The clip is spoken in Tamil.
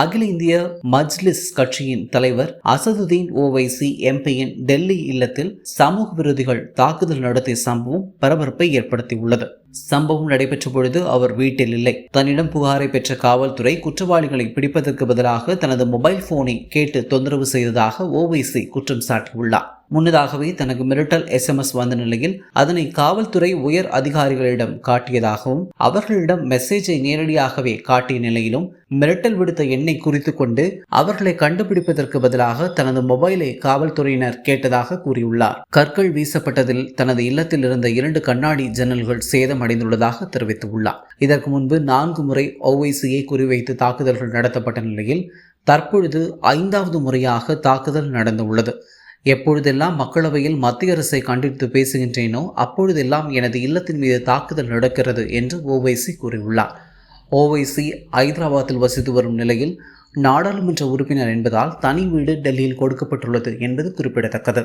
அகில இந்திய மஜ்லிஸ் கட்சியின் தலைவர் அசதுதீன் ஓவைசி எம்பியின் டெல்லி இல்லத்தில் சமூக விரோதிகள் தாக்குதல் நடத்திய சம்பவம் பரபரப்பை ஏற்படுத்தியுள்ளது. சம்பவம் நடைபெற்ற பொழுது அவர் வீட்டில் இல்லை. தன்னிடம் புகாரை பெற்ற காவல்துறை குற்றவாளிகளை பிடிப்பதற்கு பதிலாக தனது மொபைல் போனை கேட்டு தொந்தரவு செய்ததாக ஓவைசி குற்றம் சாட்டியுள்ளார். முன்னதாகவே தனக்கு மிரட்டல் எஸ்எம்எஸ் வந்த நிலையில் அதனை காவல்துறை உயர் அதிகாரிகளிடம் காட்டியதாகவும் அவர்களிடம் மெசேஜை நேரடியாகவே காட்டிய நிலையிலும் மிரட்டல் விடுத்த எண்ணை குறித்து கொண்டு அவர்களை கண்டுபிடிப்பதற்கு பதிலாக தனது மொபைலை காவல்துறையினர் கேட்டதாக கூறியுள்ளார். கற்கள் வீசப்பட்டதில் தனது இல்லத்தில் இருந்த இரண்டு கண்ணாடி ஜன்னல்கள் சேதமடைந்துள்ளதாக தெரிவித்துள்ளார். இதற்கு முன்பு நான்கு முறை ஓவைசியை குறிவைத்து தாக்குதல்கள் நடத்தப்பட்ட நிலையில் தற்பொழுது ஐந்தாவது முறையாக தாக்குதல் நடந்துள்ளது. எப்பொழுதெல்லாம் மக்களவையில் மத்திய அரசை கண்டித்து பேசுகின்றேனோ அப்பொழுதெல்லாம் எனது இல்லத்தின் மீது தாக்குதல் நடக்கிறது என்று ஓவைசி கூறியுள்ளார். ஓவைசி ஐதராபாத்தில் வசித்து வரும் நிலையில் நாடாளுமன்ற உறுப்பினர் என்பதால் தனி வீடு டெல்லியில் கொடுக்கப்பட்டுள்ளது என்பது குறிப்பிடத்தக்கது.